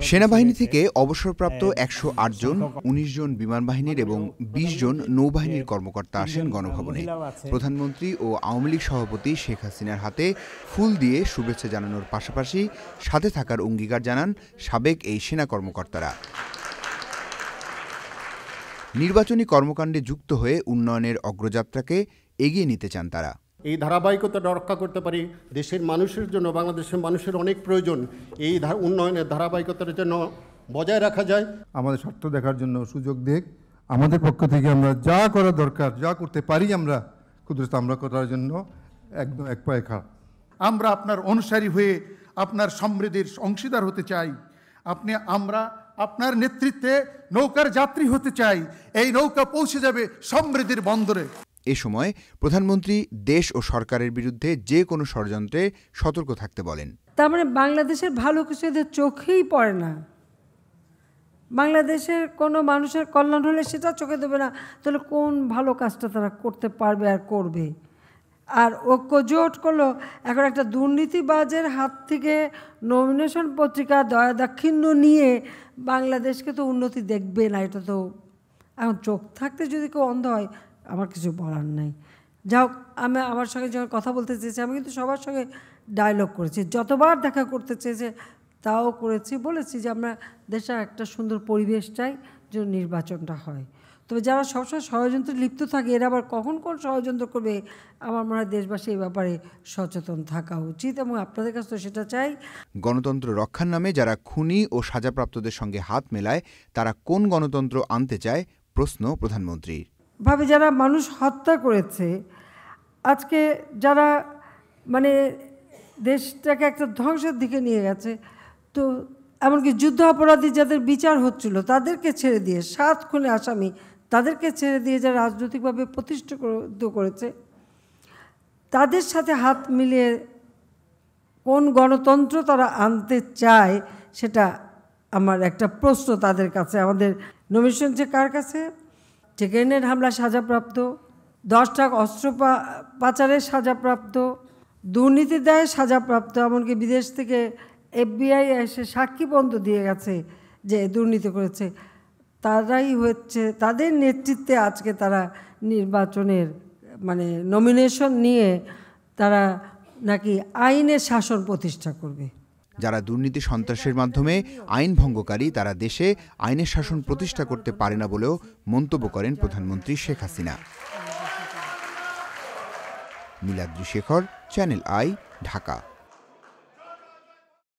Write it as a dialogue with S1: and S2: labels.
S1: সেনাবাহিনী থেকে অবসরপ্রাপ্ত একশো জন উনিশ জন বিমান বাহিনীর এবং ২০ জন নৌবাহিনীর কর্মকর্তা আসেন গণভবনে। প্রধানমন্ত্রী ও আওয়ামী লীগ সভাপতি শেখ হাসিনার হাতে ফুল দিয়ে শুভেচ্ছা জানানোর পাশাপাশি সাথে থাকার অঙ্গীকার জানান সাবেক এই সেনা কর্মকর্তারা। নির্বাচনী কর্মকাণ্ডে যুক্ত হয়ে উন্নয়নের অগ্রযাত্রাকে এগিয়ে নিতে চান তারা।
S2: এই ধারাবাহিকতা রক্ষা করতে পারি, দেশের মানুষের জন্য, বাংলাদেশের মানুষের অনেক প্রয়োজন। এই উন্নয়নের ধারাবাহিকতার জন্য বজায় রাখা যায়।
S3: আমাদের স্বার্থ দেখার জন্য সুযোগ দেখ আমাদের পক্ষ থেকে আমরা যা করা দরকার, যা করতে পারি আমরা ক্ষুদ্রতা আমরা করার জন্য একদম এক পায়ে খাড়া।
S4: আমরা আপনার অনুসারী হয়ে আপনার সমৃদ্ধির অংশীদার হতে চাই। আপনি, আমরা আপনার নেতৃত্বে নৌকার যাত্রী হতে চাই। এই নৌকা পৌঁছে যাবে সমৃদ্ধির বন্দরে।
S1: এ সময় প্রধানমন্ত্রী দেশ ও সরকারের বিরুদ্ধে যে কোনো ষড়যন্ত্রে সতর্ক থাকতে বলেন।
S5: তার মানে বাংলাদেশের ভালো কিছু এদের চোখেই পড়ে না। বাংলাদেশের কোনো মানুষের কল্যাণ হলে সেটা চোখে দেবে না। তাহলে কোন ভালো কাজটা তারা করতে পারবে আর করবে? আর ঐক্য জোট করল, এখন একটা দুর্নীতিবাজের হাত থেকে নমিনেশন পত্রিকা দয়া দাক্ষিণ্য নিয়ে বাংলাদেশকে তো উন্নতি দেখবে না, এটা তো এখন চোখ থাকতে যদি কেউ অন্ধ হয় আমার কিছু বলার নাই। যাই হোক আমি আমার সঙ্গে যখন কথা বলতে চেয়েছি, আমি কিন্তু সবার সঙ্গে ডায়লগ করেছি। যতবার দেখা করতে চেয়েছে, তাও করেছি। বলেছি যে আমরা দেশের একটা সুন্দর পরিবেশ চাই যেন নির্বাচনটা হয়। তবে যারা সবসময় ষড়যন্ত্রে লিপ্ত থাকে, এরা আবার কখন কোন ষড়যন্ত্র করবে, আমার মনে হয় দেশবাসী এই ব্যাপারে সচেতন থাকা উচিত এবং আপনাদের কাছে তো সেটা চাই।
S1: গণতন্ত্র রক্ষার নামে যারা খুনি ও সাজাপ্রাপ্তদের সঙ্গে হাত মেলায়, তারা কোন গণতন্ত্র আনতে চায়? প্রশ্ন প্রধানমন্ত্রীর।
S5: ভাবে যারা মানুষ হত্যা করেছে, আজকে যারা মানে দেশটাকে একটা ধ্বংসের দিকে নিয়ে গেছে, তো এমনকি যুদ্ধ অপরাধী যাদের বিচার হচ্ছিল, তাদেরকে ছেড়ে দিয়ে, সাত খুনে আসামি তাদেরকে ছেড়ে দিয়ে যারা রাজনৈতিকভাবে প্রতিষ্ঠিত করেছে, তাদের সাথে হাত মিলিয়ে কোন গণতন্ত্র তারা আনতে চায়, সেটা আমার একটা প্রশ্ন তাদের কাছে। আমাদের নমিনেশন যে কার কাছে? গ্রেনেড হামলা সাজাপ্রাপ্ত, দশ টাক অস্ত্র পাচারের সাজাপ্রাপ্ত দুর্নীতি দেয় সাজাপ্রাপ্ত, এমনকি বিদেশ থেকে এফবিআই এসে সাক্ষী বন্ধ দিয়ে গেছে যে দুর্নীতি করেছে। তারাই হচ্ছে, তাদের নেতৃত্বে আজকে তারা নির্বাচনের মানে নমিনেশন নিয়ে তারা নাকি আইনের শাসন প্রতিষ্ঠা করবে।
S1: যারা দুর্নীতি সন্ত্রাসের মাধ্যমে আইন ভঙ্গকারী, তারা দেশে আইনের শাসন প্রতিষ্ঠা করতে পারে না বলেও মন্তব্য করেন প্রধানমন্ত্রী Sheikh Hasina. Niladri Shekhar, channel I, Dhaka.